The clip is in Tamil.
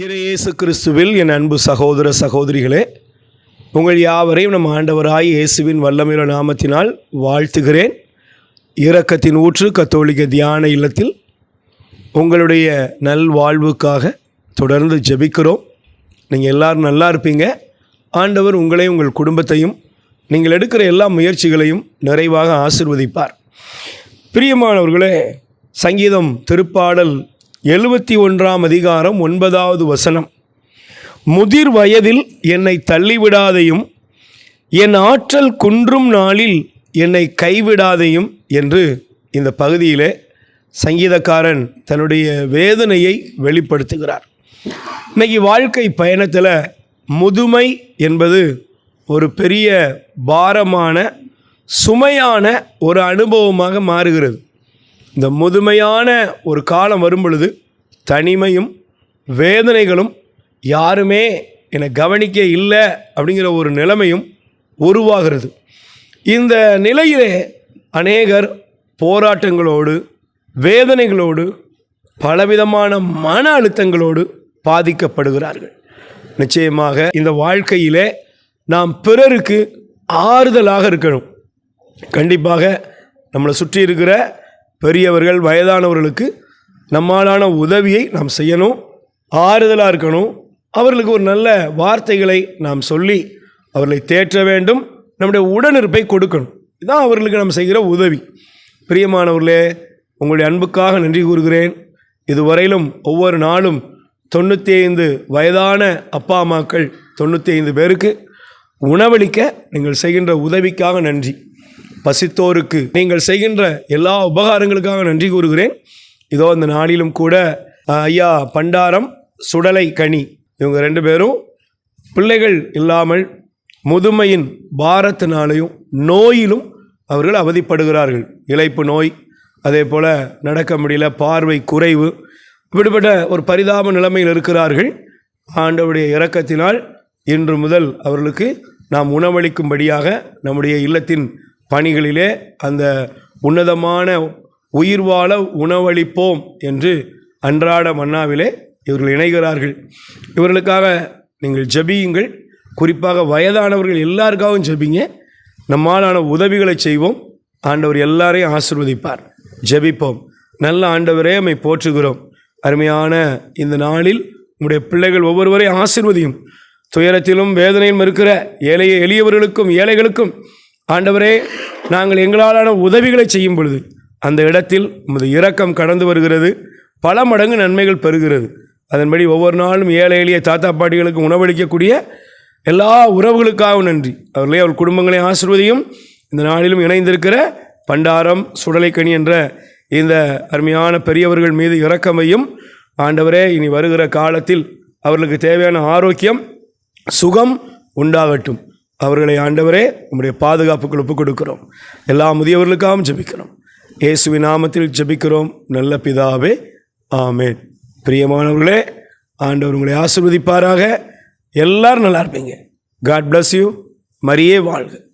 இயேசு கிறிஸ்துவில் என் அன்பு சகோதர சகோதரிகளே உங்கள் யாவரையும் நம் ஆண்டவராய் இயேசுவின் வல்லமையுள்ள நாமத்தினால் வாழ்த்துகிறேன். இரக்கத்தின் ஊற்று கத்தோலிக்க தியான இல்லத்தில் உங்களுடைய நல்வாழ்வுக்காக தொடர்ந்து ஜெபிக்கிறோம். நீங்கள் எல்லாரும் நல்லா இருப்பீங்க. ஆண்டவர் உங்களையும் உங்கள் குடும்பத்தையும் நீங்கள் எடுக்கிற எல்லா முயற்சிகளையும் நிறைவாக ஆசிர்வதிப்பார். பிரியமானவர்களே சங்கீதம் திருப்பாடல் எழுபத்தி ஒன்றாம் அதிகாரம் ஒன்பதாவது வசனம். முதிர் வயதில் என்னை தள்ளிவிடாதையும் என் ஆற்றல் குன்றும் நாளில் என்னை கைவிடாதையும் என்று இந்த பகுதியிலே சங்கீதக்காரன் தன்னுடைய வேதனையை வெளிப்படுத்துகிறார். இன்றைக்கி வாழ்க்கை பயணத்தில் முதுமை என்பது ஒரு பெரிய பாரமான சுமையான ஒரு அனுபவமாக மாறுகிறது. இந்த முதுமையான ஒரு காலம் வரும் பொழுது தனிமையும் வேதனைகளும் யாருமே என்னை கவனிக்க இல்லை அப்படிங்கிற ஒரு நிலைமையும் உருவாகிறது. இந்த நிலையிலே அநேகர் போராட்டங்களோடு வேதனைகளோடு பலவிதமான மன அழுத்தங்களோடு பாதிக்கப்படுகிறார்கள். நிச்சயமாக இந்த வாழ்க்கையிலே நாம் பிறருக்கு ஆறுதலாக இருக்கணும். கண்டிப்பாக நம்மளை சுற்றி இருக்கிற பெரியவர்கள் வயதானவர்களுக்கு நம்மாலான உதவியை நாம் செய்யணும் ஆறுதலாக இருக்கணும். அவர்களுக்கு ஒரு நல்ல வார்த்தைகளை நாம் சொல்லி அவர்களை தேற்ற வேண்டும். நம்முடைய உடனிருப்பை கொடுக்கணும். இதுதான் அவர்களுக்கு நாம் செய்கிற உதவி. பிரியமானவர்களே உங்களுடைய அன்புக்காக நன்றி கூறுகிறேன். இதுவரையிலும் ஒவ்வொரு நாளும் தொண்ணூற்றி ஐந்து வயதான அப்பா அம்மாக்கள் தொண்ணூற்றி ஐந்து பேருக்கு உணவளிக்க நீங்கள் செய்கின்ற உதவிக்காக நன்றி. பசித்தோருக்கு நீங்கள் செய்கின்ற எல்லா உபகாரங்களுக்காக நன்றி கூறுகிறேன். இதோ இந்த நாளிலும் கூட ஐயா பண்டாரம் சுடலை கனி இவங்க ரெண்டு பேரும் பிள்ளைகள் இல்லாமல் முதுமையின் பாரத்தினாலையும் நோயிலும் அவர்கள் அவதிப்படுகிறார்கள். இழைப்பு நோய் அதே போல் நடக்க முடியல பார்வை குறைவு இப்படிப்பட்ட ஒரு பரிதாப நிலைமையில் இருக்கிறார்கள். ஆண்டவருடைய இரக்கத்தினால் இன்று முதல் அவர்களுக்கு நாம் உணவளிக்கும்படியாக நம்முடைய இல்லத்தின் பணிகளிலே அந்த உன்னதமான உயிர் வாழ உணவளிப்போம் என்று அன்றாட மன்னாவிலே இவர்கள் இணைகிறார்கள். இவர்களுக்காக நீங்கள் ஜெபியுங்கள். குறிப்பாக வயதானவர்கள் எல்லாருக்காகவும் ஜபிங்க. நம்மாலான உதவிகளை செய்வோம். ஆண்டவர் எல்லாரையும் ஆசிர்வதிப்பார். ஜெபிப்போம். நல்ல ஆண்டவரே நம்மை போற்றுகிறோம். அருமையான இந்த நாளில் உங்களுடைய பிள்ளைகள் ஒவ்வொருவரையும் ஆசிர்வதியும். துயரத்திலும் வேதனையிலும் இருக்கிற ஏழைய எளியவர்களுக்கும் ஏழைகளுக்கும் ஆண்டவரே நாங்கள் எங்களாலான உதவிகளை செய்யும் பொழுது அந்த இடத்தில் உமது இரக்கம் கடந்து வருகிறது பல மடங்கு நன்மைகள் பெறுகிறது. அதன்படி ஒவ்வொரு நாளும் ஏழை எளிய தாத்தா பாட்டிகளுக்கு உணவளிக்கக்கூடிய எல்லா உறவுகளுக்காகவும் நன்றி. அவர்களே அவர் குடும்பங்களை ஆசிர்வதியும் இந்த நாளிலும் இணைந்திருக்கிற பண்டாரம் சுடலைக்கனி என்ற இந்த அருமையான பெரியவர்கள் மீது இரக்கமையும் ஆண்டவரே இனி வருகிற காலத்தில் அவர்களுக்கு தேவையான ஆரோக்கியம் சுகம் உண்டாகட்டும். அவர்களை ஆண்டவரே உங்களுடைய பாதுகாப்புக்குள் ஒப்புக் கொடுக்கிறோம் எல்லா முதியவர்களுக்காகவும் ஜபிக்கிறோம். இயேசுவின் நாமத்தில் ஜபிக்கிறோம். நல்ல பிதாவே ஆமேன். பிரியமானவர்களே ஆண்டவர் உங்களை ஆசிர்வதிப்பாராக. எல்லாரும் நல்லா இருப்பீங்க. காட் பிளஸ் யூ மரியே வாழ்க.